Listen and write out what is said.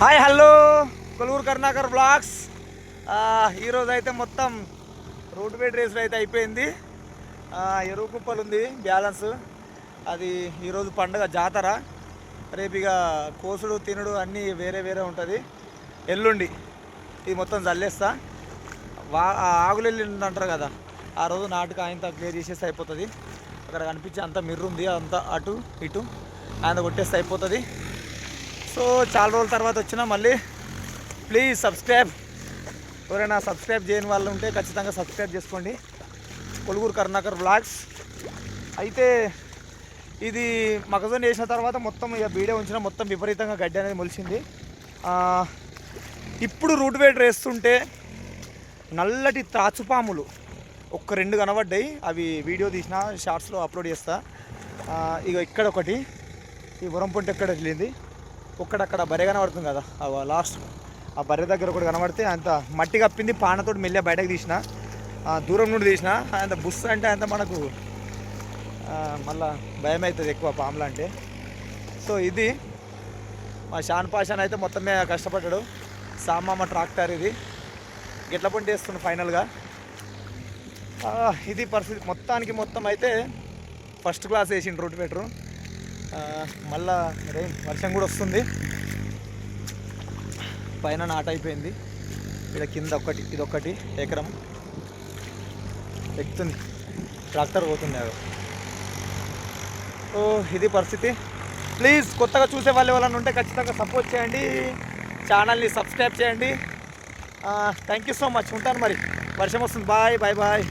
Hi hello. Koluru Karunakar blogs ఈరోజు అయితే మొత్తం రోడ్ బెడ్ రేసులు అయితే అయిపోయింది. ఎరువు కుప్పలు ఉంది బ్యాలెన్స్. అది ఈరోజు పండుగ జాతర. రేపు ఇక కోసుడు తినుడు అన్నీ వేరే వేరే ఉంటుంది. ఎల్లుండి ఇది మొత్తం చల్లేస్తా. వా ఆ ఆగులు అంటారు కదా ఆ రోజు నాటుకు ఆయన క్లియర్ చేసేస్తే అయిపోతుంది. అక్కడ కనిపించే అంత మిర్రు ఉంది అంత అటు ఇటు ఆయన కొట్టేస్తే అయిపోతుంది. సో చాలా రోజుల తర్వాత వచ్చినా మళ్ళీ ప్లీజ్ సబ్స్క్రైబ్ ఎవరైనా సబ్స్క్రైబ్ చేయని వాళ్ళు ఉంటే ఖచ్చితంగా సబ్స్క్రైబ్ చేసుకోండి. కొలుగురు కరుణాకర్ బ్లాగ్స్ అయితే ఇది మొక్కజొన్న వేసిన తర్వాత మొత్తం ఇక బీడే ఉంచిన మొత్తం విపరీతంగా గడ్డి అనేది మొలిచింది. ఇప్పుడు రూట్ వేట్ వేస్తుంటే నల్లటి త్రాచుపాములు ఒక్క రెండు కనబడ్డాయి. అవి వీడియో తీసిన షార్ట్స్లో అప్లోడ్ చేస్తా. ఇక ఇక్కడ ఒకటి. ఈ ఉరం ఎక్కడ వెళ్ళింది? ఒక్కడక్కడ బర్రె కనబడుతుంది కదా. లాస్ట్ ఆ బర్రె దగ్గర ఒకటి కనబడితే అంత మట్టి కప్పింది పానతోటి మెల్లె బయటకు తీసిన. దూరం నుండి తీసిన. అంత బుస్ అంటే అంత మనకు మళ్ళా భయం అవుతుంది ఎక్కువ పాములు అంటే. సో ఇది మా షాన్ పాషాన్ అయితే మొత్తమే కష్టపడ్డాడు. సామామ ట్రాక్టర్ ఇది. గిట్ల పంట వేస్తుంది ఫైనల్గా ఇది పరిస్థితి మొత్తానికి మొత్తం అయితే ఫస్ట్ క్లాస్ వేసిండు రూట్ పెట్టరు మళ్ళా రెయిన్ వర్షం కూడా వస్తుంది. పైన నాట్ అయిపోయింది. ఇక్కడ కింద ఒకటి ఇది ఒకటి ఎకరం. ఎక్కుతుంది. ట్రాక్టర్ పోతుంది అవి ఓ ఇది పరిస్థితి. ప్లీజ్ కొత్తగా చూసే వాళ్ళు ఎవరైనా ఉంటే ఖచ్చితంగా సపోర్ట్ చేయండి. ఛానల్ని సబ్స్క్రైబ్ చేయండి. థ్యాంక్ యూ సో మచ్ ఉంటాను మరి. వర్షం వస్తుంది. Bye bye bye